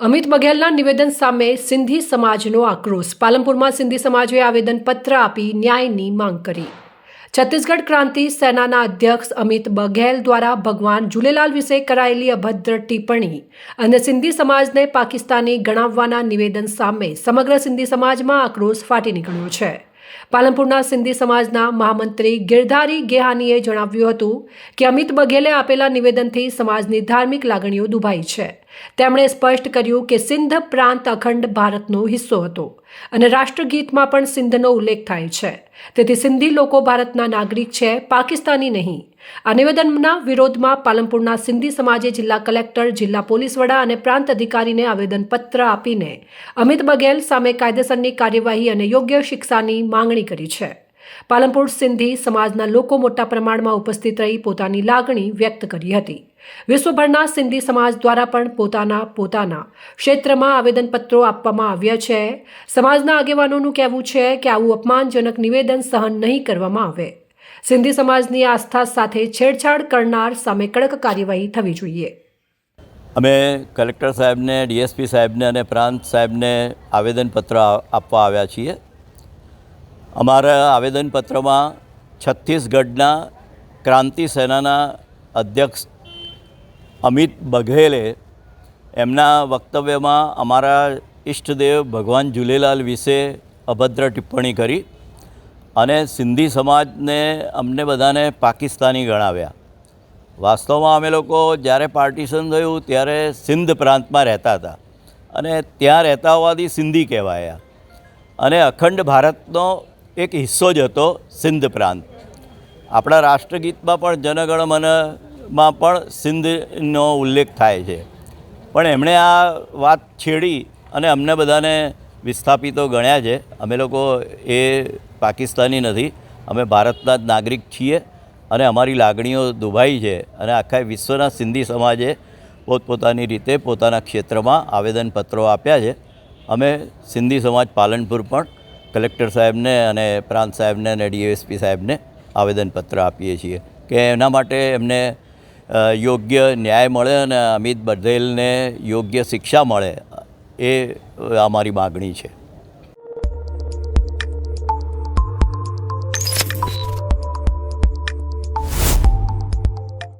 અમિત બઘેલના નિવેદન સામે સિંધી સમાજનો આક્રોશ. પાલનપુરમાં સિંધી સમાજે આવેદનપત્ર આપી ન્યાયની માંગ કરી. છત્તીસગઢ ક્રાંતિ સેનાના અધ્યક્ષ અમિત બઘેલ દ્વારા ભગવાન ઝૂલેલાલ વિશે કરાયેલી અભદ્ર ટિપ્પણી અને સિંધી સમાજને પાકિસ્તાની ગણાવવાના નિવેદન સામે સમગ્ર સિંધી સમાજમાં આક્રોશ ફાટી નીકળ્યો છે. પાલનપુરના સિંધી સમાજના મહામંત્રી ગિરધારી ગેહાનીએ જણાવ્યું હતું કે અમિત બઘેલે આપેલા નિવેદનથી સમાજની ધાર્મિક લાગણીઓ દુભાઈ છે. તેમણે સ્પષ્ટ કર્યું કે સિંધ પ્રાંત અખંડ ભારતનો હિસ્સો હતો અને રાષ્ટ્રગીતમાં પણ સિંધનો ઉલ્લેખ થાય છે. તેથી સિંધી લોકો ભારતના નાગરિક છે, પાકિસ્તાની નહીં. આ નિવેદનના વિરોધમાં પાલનપુરના સિંધી સમાજે જિલ્લા કલેક્ટર, જિલ્લા પોલીસ વડા અને પ્રાંત અધિકારીને આવેદનપત્ર આપીને અમિત બઘેલ સામે કાયદેસરની કાર્યવાહી અને યોગ્ય શિક્ષાની માંગણી કરી છે. પાલનપુર સિંધી સમાજના લોકો મોટા પ્રમાણમાં ઉપસ્થિત રહી પોતાની લાગણી વ્યક્ત કરી હતી. વિશ્વભરના સિંધી સમાજ દ્વારા પણ પોતાના પોતાના ક્ષેત્રમાં આવેદનપત્રો આપવામાં આવ્યા છે. સમાજના આગેવાનોનું કહેવું છે કે આવું અપમાનજનક નિવેદન સહન નહીં કરવામાં આવે. સિંધી સમાજની આસ્થા સાથે છેડછાડ કરનાર સામે કડક કાર્યવાહી થવી જોઈએ. અમે કલેક્ટર સાહેબને, ડીએસપી સાહેબને અને પ્રાંત સાહેબને આવેદનપત્ર આપવા આવ્યા છીએ. અમારા આવેદનપત્રમાં છત્તીસગઢના ક્રાંતિ સેનાના અધ્યક્ષ અમિત બઘેલે એમના વક્તવ્યમાં અમારા ઈષ્ટદેવ ભગવાન ઝૂલેલાલ વિશે અભદ્ર ટિપ્પણી કરી અને સિંધી સમાજને અમને બધાને પાકિસ્તાની ગણાવ્યા. વાસ્તવમાં અમે લોકો જ્યારે પાર્ટીશન થયું ત્યારે સિંધ પ્રાંતમાં રહેતા હતા અને ત્યાં રહેતા હોવાથી સિંધી કહેવાયા. અને અખંડ ભારતનો એક હિસ્સો જ હતો સિંધ પ્રાંત. આપણા રાષ્ટ્રગીતમાં પણ જનગણ મનમાં પણ સિંધનો ઉલ્લેખ થાય છે. પણ એમણે આ વાત છેડી અને અમને બધાને વિસ્થાપિતો ગણ્યા છે. અમે લોકો એ પાકિસ્તાની નથી. અમે ભારતના જ નાગરિક છીએ અને અમારી લાગણીઓ દુભાઈ છે અને આખા વિશ્વના સિંધી સમાજે પોતપોતાની રીતે પોતાના ક્ષેત્રમાં આવેદનપત્રો આપ્યા છે. અમે સિંધી સમાજ પાલનપુર પણ કલેક્ટર સાહેબને અને પ્રાંત સાહેબને અને ડીએસપી સાહેબને આવેદનપત્ર આપીએ છીએ કે એના માટે એમને યોગ્ય ન્યાય મળે અને અમિત બધેલને યોગ્ય શિક્ષા મળે એ અમારી માગણી છે.